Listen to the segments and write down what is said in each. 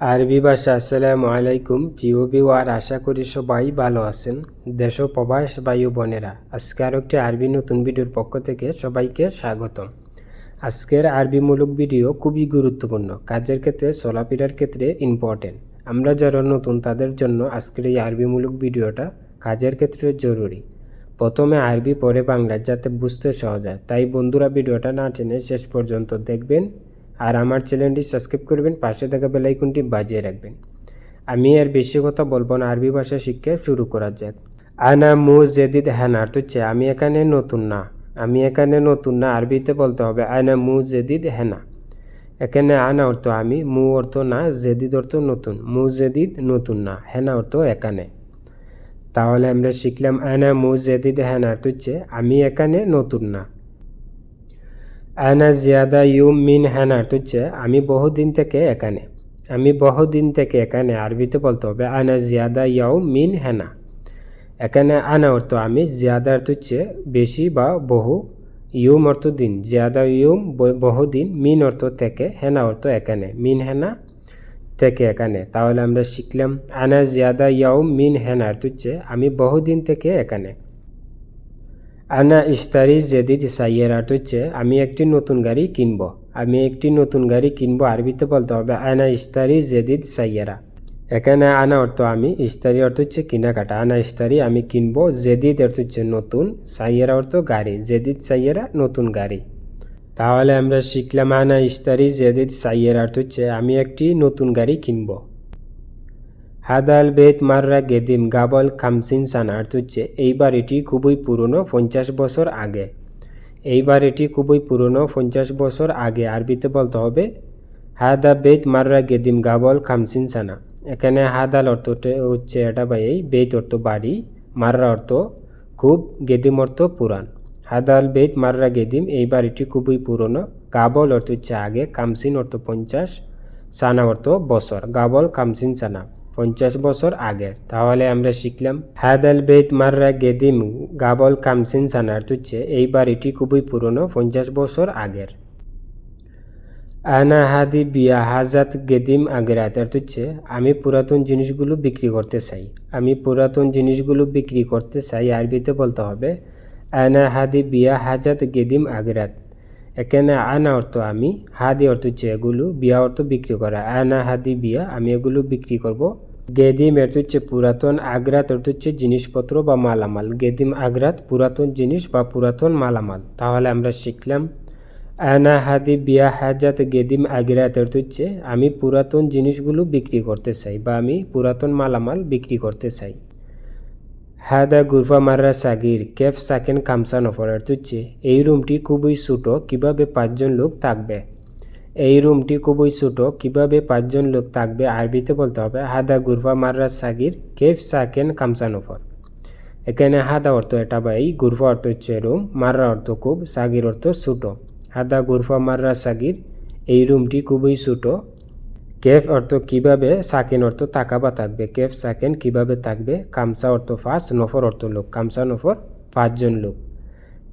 আরবি ভাষা, আসসালামু আলাইকুম। প্রিয় বিওয়ার আশা করি সবাই ভালো আছেন। দেশ প্রবাস বায়ু বোনেরা, আজকে আরও একটি আরবি নতুন ভিডিওর পক্ষ থেকে সবাইকে স্বাগতম। আজকের আরবিমূলক ভিডিও খুবই গুরুত্বপূর্ণ। কাজের ক্ষেত্রে, চলাফেরার ক্ষেত্রে ইম্পর্টেন্ট আমরা যারা নতুন, তাদের জন্য আজকের এই আরবিমূলক ভিডিওটা কাজের ক্ষেত্রে জরুরি। প্রথমে আরবি, পরে বাংলা, যাতে বুঝতে সহজ হয়। তাই বন্ধুরা, ভিডিওটা না টেনে শেষ পর্যন্ত দেখবেন। আর আমার চ্যানেলটি সাবস্ক্রাইব করবেন, পাশে থাকা বেলাইকনটি বাজিয়ে রাখবেন। আমি আর বেশি কথা বলব না, আরবি ভাষা শিক্ষা শুরু করা যাক। আনা মু জেদিদ হ্যানা তো হচ্ছে, আমি এখানে নতুন না। আমি এখানে নতুন না, আরবিতে বলতে হবে আনা মু জেদিদ হেনা এখানে আনা অর্থ আমি, মু অর্থ না, জেদিদ অর্থ নতুন। মু জেদিদ নতুন না হেনা অর্থ এখানে। তাহলে আমরা শিখলাম আনা মু জেদিদ হেনা তো হচ্ছে, আমি এখানে নতুন না। আনা জিয়াদা ইউ মিন হ্যানার হচ্ছে আমি বহুদিন থেকে এখানে, আমি বহুদিন থেকে এখানে, আরবিতে বলতে হবে, আনা জিয়াদা ইয়াও মিন হেনা। এখানে আনা অর্থ আমি জিয়াদা অর্থ হচ্ছে বেশি বা বহু, ইউম অর্থ দিন, জিয়াদা ইউম বহুদিন মিন অর্থ থেকে, হেনা অর্থ এখানে, মিন হেনা থেকে এখানে। তাহলে আমরা শিখলাম, আনা জিয়াদা ইয়াও মিন হেনা অর্থ হচ্ছে আমি বহুদিন থেকে এখানে। আনা ইস্তারি জেদিদ সাইয়েরাট হচ্ছে, আমি একটি নতুন গাড়ি কিনব। আমি একটি নতুন গাড়ি কিনবো, আরবিতে বলতে হবে আনা ইস্তারি জেদিদ সাইয়েরা। এখানে আনা অর্থ আমি, ইস্তারি অর্থ হচ্ছে কেনাকাটা। আনা ইস্তারি আমি কিনবো, জেদিদ অর্থ হচ্ছে নতুন, সাইয়েরা অর্থ গাড়ি, জেদিদ সাইয়েরা নতুন গাড়ি। তাহলে আমরা শিখলাম আনা ইস্তারি জেদিদ সাইয়েরা অর্থ হচ্ছে, আমি একটি নতুন গাড়ি কিনবো। হাদাল বেত মাররা গেদিম গাবল খামসিন সানা অর্থ হচ্ছে এই বাড়িটি খুবই পুরনো, পঞ্চাশ বছর আগে। এই বাড়িটি খুবই পুরনো, পঞ্চাশ বছর আগে। আরবিতে বলতে হবে, হাদা বেত মাররা গেদিম গাবল খামসিন সানা। এখানে হাদাল অর্থ হচ্ছে এটা বা এই বেত অর্থ বাড়ি, মাররা অর্থ খুব, গেদিম অর্থ পুরান হাদাল বেত মাররা গেদিম এই বাড়িটি খুবই পুরনো। গাবল অর্থ হচ্ছে আগে কামসিন অর্থ পঞ্চাশ, সানা অর্থ বছর। গাবল কামসিন সানা। পঞ্চাশ বছর আগের। তাহলে আমরা শিখলাম, হাদাল বেত মাররা গেদিম গাবল কামসিন সানার তুচ্ছে। এই বাড়িটি খুবই পুরনো, পঞ্চাশ বছর আগের। আনা হাদি বিয়া হাজাত গেদিম আগেরাত অর্থ তুচ্ছে। আমি পুরাতন জিনিসগুলো বিক্রি করতে চাই। আমি পুরাতন জিনিসগুলো বিক্রি করতে চাই, আরবিতে বলতে হবে। আনা হাদি বিয়া হাজাত গেদিম আগেরাত। এখানে আনা অর্থ আমি, হাদি অর্থ হচ্ছে এগুলো, বিয়া অর্থ বিক্রি করা। আনা, হাদি, বিয়া, আমি এগুলো বিক্রি করব। গেদিম অর্থ হচ্ছে পুরাতন, আগ্রাত অর্থ হচ্ছে জিনিসপত্র বা মালামাল। গেদিম, আগ্রাত, পুরাতন জিনিস বা পুরাতন মালামাল। তাহলে আমরা শিখলাম, আনা, হাদি, বিয়া, হাজাত, গেদিম, আগ্রাত অর্থ হচ্ছে আমি পুরাতন জিনিসগুলো বিক্রি করতে চাই বা আমি পুরাতন মালামাল বিক্রি করতে চাই। হাদা গুরফা মাররা সাগির, কেফ সাকেন কামসা নফর অর্থ হচ্ছে। এই রুমটি খুবই ছোটো, কীভাবে পাঁচজন লোক থাকবে? এই রুমটি খুবই ছোটো, কীভাবে পাঁচজন লোক থাকবে আরবিতে বলতে হবে। হাদা গুরফা মাররা সাগির, কেফ সাকেন কামসা নফর এখানে হাদা অর্থ এটা বা এই গুরফা অর্থ হচ্ছে রুম, মাররা অর্থ খুব, সাগির অর্থ ছোটো। হাদা গুরফা মাররা সাগির, এই রুমটি খুবই ছোটো কেফ অর্থ কীভাবে, সাকেন অর্থ টাকা বা থাকবে। কেফ, সাকেন কীভাবে থাকবে, কামসা অর্থ পাঁচ নফর অর্থ লোক। কামসা, নফর পাঁচজন লোক।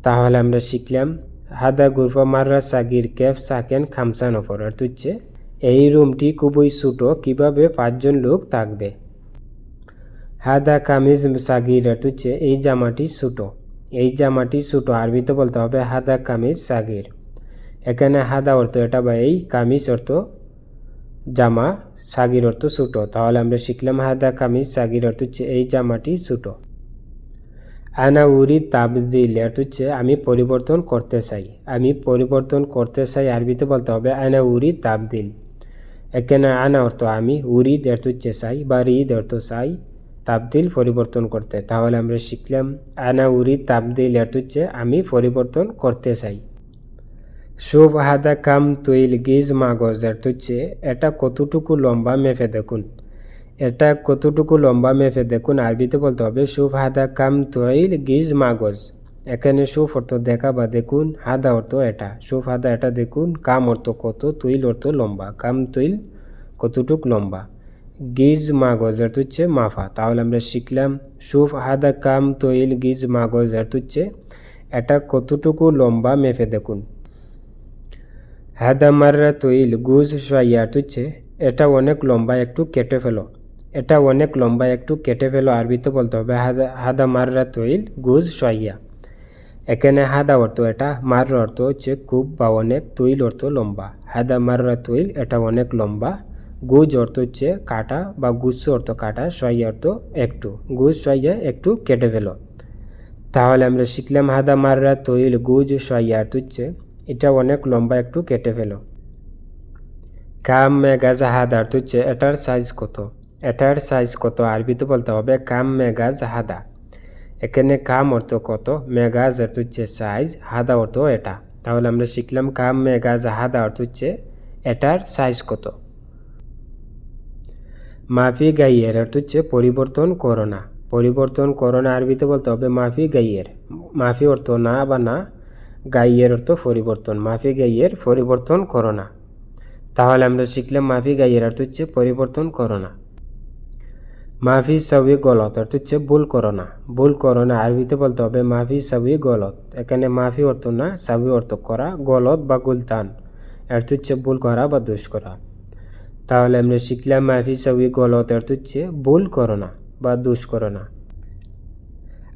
তাহলে আমরা শিখলাম, হাদা গুরফা মাররা সাগির, কেফ, সাকেন খামসা নফর। অর্থ হচ্ছে, এই রুমটি খুবই ছোটো, কীভাবে পাঁচজন লোক থাকবে? হাদা কামিজ সাগির, অর্থ হচ্ছে, এই জামাটি ছোটো। এই জামাটি ছোটো, আরবিতে বলতে হবে হাদা কামিজ সাগির। এখানে হাদা অর্থ এটা বা এই, কামিজ অর্থ জামা সাগির অর্থ ছোটো। তাহলে আমরা শিখলাম হাদা কামিজ সাগির অর্থ হচ্ছে এই জামাটি ছোটো। আনা উরি তাবদিল অর্থ হচ্ছে আমি পরিবর্তন করতে চাই। আমি পরিবর্তন করতে চাই আরবিতে বলতে হবে আনা উরি তাবদিল। এখানে আনা অর্থ আমি, উরি অর্থ হচ্ছে চাই বা রিদ অর্থ চাই, তাবদিল পরিবর্তন করতে। তাহলে আমরা শিখলাম আনা উরি তাবদিল অর্থ হচ্ছে আমি পরিবর্তন করতে চাই। শুভ হাদা কাম তৈল গিজ মাগজ অর্থ হচ্ছে এটা কতটুকু লম্বা মেপে দেখুন? এটা কতটুকু লম্বা মেপে দেখুন? আরবিতে বলতে হবে, শুভ হাদা কাম তৈল গিজ মাগজ। এখানে সুফ অর্থ দেখা বা দেখুন, হাদা অর্থ এটা। সুফ হাদা এটা দেখুন, কাম অর্থ কত, তৈল অর্থ লম্বা। কাম তৈল কতটুক লম্বা? গিজ মাগজ অর্থ হচ্ছে মাফা। তাহলে আমরা শিখলাম, শুভ হাদা কাম তৈল গিজ মাগজ অর্থ হচ্ছে এটা কতটুকু লম্বা মেপে দেখুন? হাদা মাররা তৈল গুজ সাইয়াট হচ্ছে এটা অনেক লম্বা একটু কেটে ফেলো। এটা অনেক লম্বা একটু কেটে ফেলো আরবিতে বলতে হবে। হাদা হাদা মাররা তৈল গুজ সহিয়া এখানে হাদা অর্থ এটা মার অর্থ হচ্ছে খুব বা অনেক তৈল অর্থ লম্বা। হাদা মাররা তৈল এটা অনেক লম্বা। গুজ অর্থ হচ্ছে কাটা বা গুচ্ছ অর্থ কাটা সহিয়া অর্থ একটু। গুজ সহিয়া একটু কেটে ফেলো। তাহলে আমরা শিখলাম হাদা মাররা তৈল গুজ সহিয়া অর্থ হচ্ছে এটা অনেক লম্বা একটু কেটে ফেলো। কাম মেগাজ হাদা অর্থ হচ্ছে এটার সাইজ কত? এটার সাইজ কত? আরবিতে বলতে হবে কাম মেগাজ হাদা এখানে কাম অর্থ কত? মেগাজ অর্থ হচ্ছে সাইজ হাদা অর্থ এটা। তাহলে আমরা শিখলাম কাম মেগাজ হাদা অর্থ হচ্ছে এটার সাইজ কত। মাফি গাইয়ের অর্থ হচ্ছে পরিবর্তন করো না। পরিবর্তন করো না, আরবিতে বলতে হবে মাফি গাইয়ের। মাফি অর্থ না বা না গাইয়ের অর্থ পরিবর্তন, মাফি গাইয়ের পরিবর্তন করো না। তাহলে আমরা শিখলাম মাফি গাইয়ের অর্থ হচ্ছে পরিবর্তন করো না। মাফি সবই গলত, অর্থ হচ্ছে ভুল করো না। ভুল করো না, আরবিতে বলতে হবে মাফি সবই গলত। এখানে মাফি অর্থ না, সবই অর্থ করা, গলত বা গুলতান। অর্থ হচ্ছে ভুল করা বা দোষ করা। তাহলে আমরা শিখলাম মাফি সবই গলত, অর্থ হচ্ছে ভুল করো না বা দোষ করো না।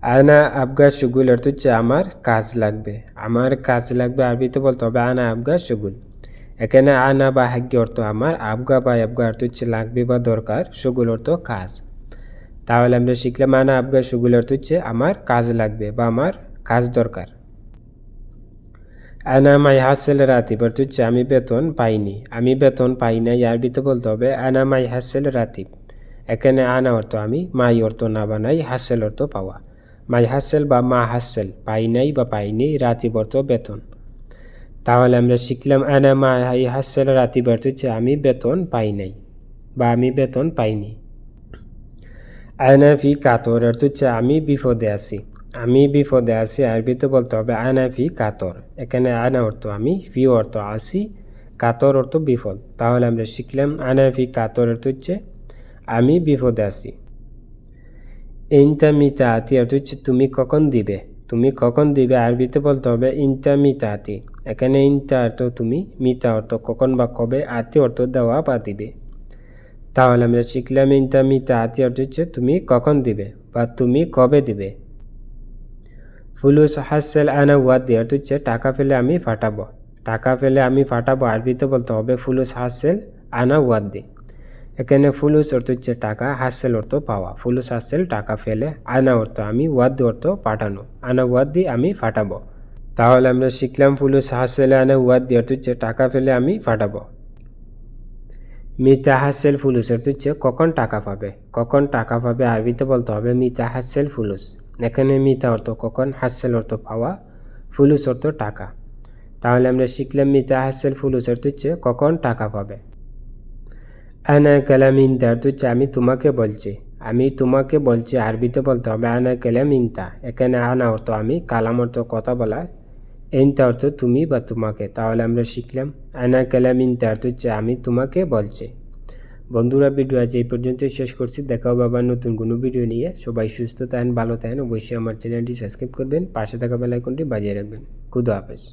আনা আবগা সুগুল অর্থ হচ্ছে আমার কাজ লাগবে। আমার কাজ লাগবে আরবিতে বলতে হবে আনা আবগা সুগুল। এখানে আনা বা হাগ্য অর্থ আমার, আবগা বা আবগা অর্থ হচ্ছে লাগবে বা দরকার, সুগুল অর্থ কাজ। তাহলে আমরা শিখলাম আনা আবগা সুগুল অর্থ হচ্ছে আমার কাজ লাগবে বা আমার কাজ দরকার। আনা মাই হাসেল রাতিব অর্থ হচ্ছে আমি বেতন পাইনি। আমি বেতন পাই নাই আরবিতে বলতে হবে আনা মাই হাসেল রাতিব এখানে আনা অর্থ আমি, মাই অর্থ না বানাই, হাসেল অর্থ পাওয়া। মাই হাসেল বা মা হাসেল, পাই নাই বা পাইনি রাতিব অর্থ বেতন। তাহলে আমরা শিখলাম, আনা মা হাই হাসেল রাতিব অর্থ হচ্ছে আমি বেতন পাই নাই বা আমি বেতন পাইনি। আয়না ফি কাতর, অর্থ হচ্ছে আমি বিপদে আছি, আমি বিপদে আছি আরবিতে বলতে হবে আয়না ফি কাতর। এখানে আয়না অর্থ আমি, ফি অর্থ আছি, কাতর অর্থ বিপদ। তাহলে আমরা শিখলাম আয়না ফি কাতর অর্থ হচ্ছে, আমি বিপদে আছি। ইনতা মিতা আতি অর্থ হচ্ছে তুমি কখন দিবে? তুমি কখন দিবে? আরবিতে বলতে হবে ইনতা মিতা আতি এখানে ইনতা অর্থ তুমি মিতা অর্থ কখন বা কবে আতি অর্থ দেওয়া বা দিবে। তাহলে আমরা শিখলাম ইনতা মিতা আতি অর্থ হচ্ছে তুমি কখন দিবে বা তুমি কবে দিবে। ফুলুস হাসেল আনা ওয়াদি অর্থ হচ্ছে টাকা ফেলে আমি ফাটাবো। টাকা ফেলে আমি ফাটাবো আরবিতে বলতে হবে ফুলুস হাসেল আনা ওয়াদি। এখানে ফুলুস অর্থ হচ্ছে টাকা, হাসেল অর্থ পাওয়া। ফুলুস, হাসেল, টাকা ফেলে, আনা অর্থ আমি ওয়াদ্দি অর্থ পাঠানো। আনা ওয়াদ্দি আমি ফাটাবো। তাহলে আমরা শিখলাম ফুলুস, হাসেলে, আনা ওয়াদ্দি অর্থ হচ্ছে টাকা ফেলে আমি ফাটাবো। মিতা, হাসেল, ফুলুস অর্থ হচ্ছে কখন টাকা পাবে? কখন টাকা পাবে আরবিতে বলতে হবে মিতা, হাসেল, ফুলুস। এখানে মিতা অর্থ কখন, হাসেল অর্থ পাওয়া, ফুলুস অর্থ টাকা। তাহলে আমরা শিখলাম মিতা, হাসেল, ফুলুস অর্থ হচ্ছে কখন টাকা পাবে? আনা কালাম ইনতা অর্থ হচ্ছে আমি তোমাকে বলছি, আমি তোমাকে বলছি, আরবিতে বলতে হবে, আনা ইনতা এখানে আনা অর্থ আমি, কালাম অর্থ কথা বলা এনতা অর্থ তুমি বা তোমাকে, তাহলে আমরা শিখলাম, আনা কালাম ইনতা অর্থ হচ্ছে আমি তোমাকে বলছি। বন্ধুরা, ভিডিও আজ এই পর্যন্তই শেষ করছি দেখাও বাবার নতুন কোনো ভিডিও নিয়ে, সবাই সুস্থ থাকেন, ভালো থাকেন, অবশ্যই আমার চ্যানেলটি সাবস্ক্রাইব করবেন, পাশে থাকা বেলাইকনটি বাজিয়ে রাখবেন, খুদা হাফেজ।